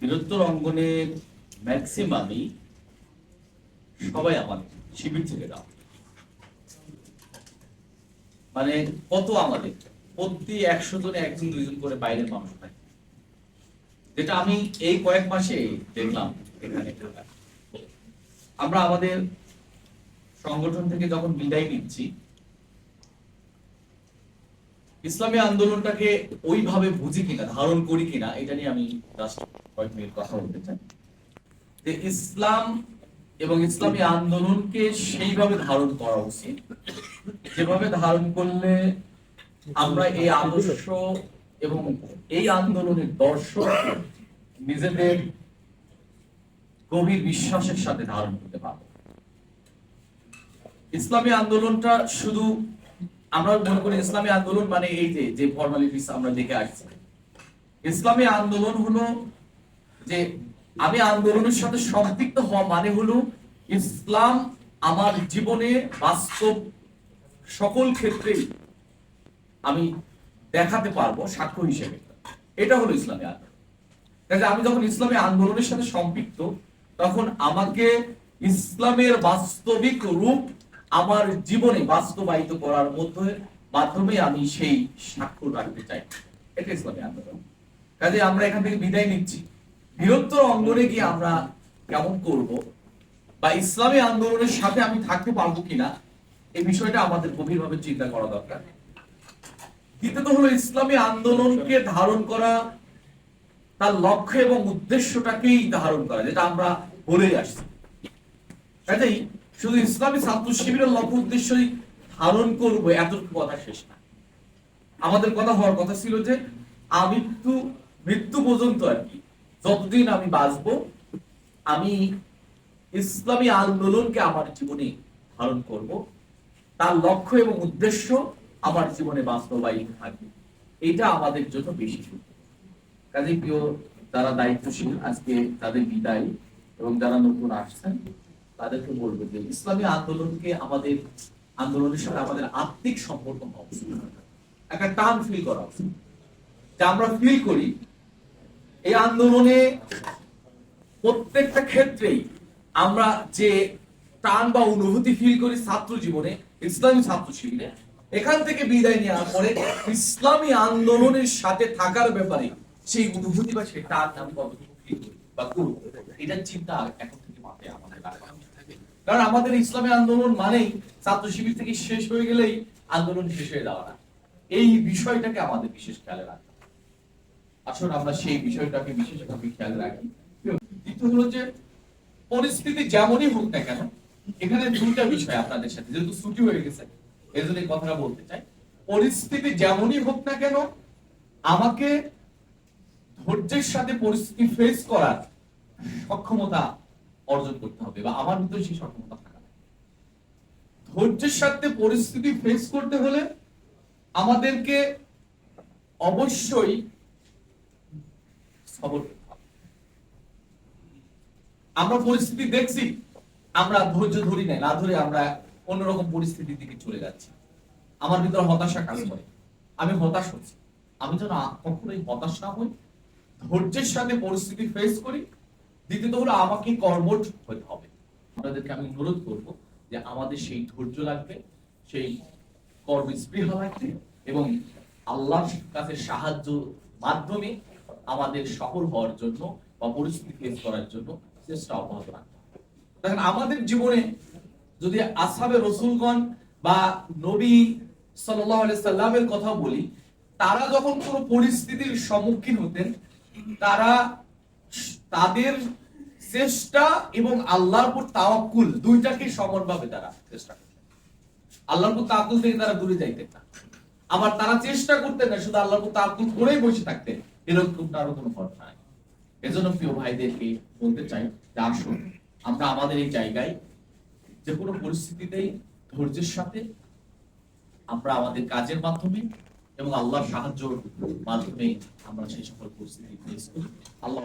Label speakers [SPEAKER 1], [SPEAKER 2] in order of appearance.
[SPEAKER 1] বীরত্বর অঙ্গনের ম্যাক্সিমামই সবাই আমাদের, শিবির থেকে দাও। মানে কত আমাদের? প্রতি একশো জনে একজন, দুইজন করে বাইরের মানুষ থাকে যেটা আমি এই কয়েক মাসে দেখলাম এখানে। আমরা আমাদের সংগঠন থেকে যখন বিদায় নিচ্ছি ইসলামী আন্দোলনটাকে ওইভাবে বুঝি কিনা, ধারণ করি কিনা, এটা নিয়ে আমি জাস্ট কয়েক মিনিট কথা বলতে চাই। যে ইসলাম এবং ইসলামী আন্দোলনকে সেইভাবে ধারণ করা উচিত, যেভাবে ধারণ করলে আমরা এই আদর্শ এবং এই আন্দোলনের দর্শক নিজেদের গভীর বিশ্বাসের সাথে ধারণ করতে পারব। ইসলামী আন্দোলনটা শুধু আমরা মনে করি ইসলামী আন্দোলন মানে এই যে যে ফর্মালিটিস আমরা দেখে আসছি। ইসলামী আন্দোলন হলো যে, আমি আন্দোলনের সাথে সম্পৃক্ত হওয়া মানে হলো ইসলাম আমার জীবনে বাস্তব সকল ক্ষেত্রে আমি দেখাতে পারব সাক্ষ্য হিসেবে। এটা হলো ইসলামী আন্দোলন। আমি যখন ইসলামী আন্দোলনের সাথে সম্পৃক্ত, তখন আমাকে ইসলামের বাস্তবিক রূপ আমার জীবনে বাস্তবায়িত করার মধ্যে মাধ্যমে আমি সেই সাক্ষ্য রাখতে চাই। এটা ইসলামী আন্দোলন। কাজে আমরা এখান থেকে বিদায় নিচ্ছি। বৃহত্তর অঙ্গনে গিয়ে আমরা কেমন করব বা ইসলামী আন্দোলনের সাথে আমি থাকতে পারব কিনা, এই বিষয়টা আমাদের গভীরভাবে চিন্তা করা দরকার। দ্বিতীয়ত হলো ইসলামী আন্দোলনকে ধারণ করা, তার লক্ষ্য এবং উদ্দেশ্যটাকেই ধারণ করা, যেটা আমরা বলেই আসছি। কাজেই শুধু ইসলামী ছাত্র শিবিরের লক্ষ্য উদ্দেশ্যই ধারণ করব এতটুকু কথা শেষ না। আমাদের কথা হওয়ার কথা ছিল যে আমৃত্যু মৃত্যু পর্যন্ত আর কি, যতদিন আমি বাঁচবো, আমি ইসলামী আন্দোলনকে আমার জীবনে ধারণ করব। তার লক্ষ্য এবং উদ্দেশ্য আমার জীবনে বাস্তবায়িত থাকবে। এটা আমাদের জন্য বেশি কাজে প্রিয়, যারা দায়িত্বশীল, আজকে তাদের বিদায়। এবং যারা নতুন আসছেন তাদেরকে বলব যে ইসলামী আন্দোলনকে আমাদের, আন্দোলনের সাথে আমাদের আত্মিক সম্পর্ক হওয়া উচিত একটা টান ফিল করা উচিত আমরা ফিল করি, এই আন্দোলনে প্রত্যেকটা ক্ষেত্রেই আমরা যে টান বা অনুভূতি ফিল করি ছাত্র জীবনে, ইসলামী ছাত্র শিবিরে এখান থেকে বিদায় নেওয়ার পরে ইসলামী আন্দোলনের সাথে থাকার ব্যাপারে সেই অনুভূতি বা সেই টান আমি বা করব এটার চিন্তা এখন থেকে মাথায় আমাদের। কারণ আমাদের ইসলামী আন্দোলন মানেই ছাত্র শিবির থেকে শেষ হয়ে গেলেই আন্দোলন শেষ হয়ে যাওয়া না। এই বিষয়টাকে আমাদের বিশেষ খেয়ালে রাখতে। আসুন আমরা সেই বিষয়টাকে বিশেষভাবে খেয়াল রাখি। দ্বিতীয় হলো যে, পরিস্থিতি যেমনই হোক না কেন, এখানে দুইটা বিষয় আপনাদের সাথে, যেহেতু ছুটি হয়ে গেছে এর জন্য কথাটা বলতে চাই। পরিস্থিতি যেমনই হোক না কেন, আমাকে ধৈর্যের সাথে পরিস্থিতি ফেস করার সক্ষমতা অর্জন করতে হবে বা আমার ভিতরে সেই সক্ষমতা থাকা ধৈর্যের সাথে পরিস্থিতি ফেস করতে হলে আমাদেরকে অবশ্যই সবর আমরা পরিস্থিতি দেখছি, আমরা ধৈর্য ধরি নাই, না ধরে আমরা অন্যরকম পরিস্থিতির দিকে চলে যাচ্ছি। আমার ভিতরে হতাশা কাজ করে। আমি হতাশ হচ্ছি। আমি যেন কখনোই হতাশ না হই। ধৈর্যের সাথে পরিস্থিতি ফেস করি। দ্বিতীয়ত হলো আমাকে কর্মঠ হতে হবে। আপনাদেরকে আমি অনুরোধ করব যে আমাদের সেই ধৈর্য লাগবে, সেই কর্ম স্পৃহা লাগবে এবং আল্লাহর কাছে সাহায্য মাধ্যমে আমাদের সফল হওয়ার জন্য বা পরিস্থিতি ফেস করার জন্য চেষ্টা অব্যাহত রাখতে দেখেন, আমাদের জীবনে যদি আসাবে রসুলগণ বা নবী আলাইহি সাল্লামের কথা বলি, তারা যখন কোনো পরিস্থিতির সম্মুখীন হতেন, তারা তাদের চেষ্টা এবং আল্লাহর উপর তাওয়াক্কুল দুইটাকে সমানভাবে তারা চেষ্টা করতেন আল্লাহর উপর তাওয়াক্কুল থেকে তারা দূরে যাইতেন না। আবার তারা চেষ্টা করতেন না, শুধু আল্লাহর উপর তাওয়াক্কুল করেই বসে থাকতেন। এরকম আরও কোনো ঘটনা নাই। এজন্য প্রিয় ভাইদেরকে বলতে চাই যে আসুন, আমরা আমাদের এই জায়গায় যে কোনো পরিস্থিতিতেই ধৈর্যের সাথে আমরা আমাদের কাজের মাধ্যমে এবং আল্লাহর সাহায্যের মাধ্যমে আমরা সেই সকল পরিস্থিতি ফেস করি। আল্লাহ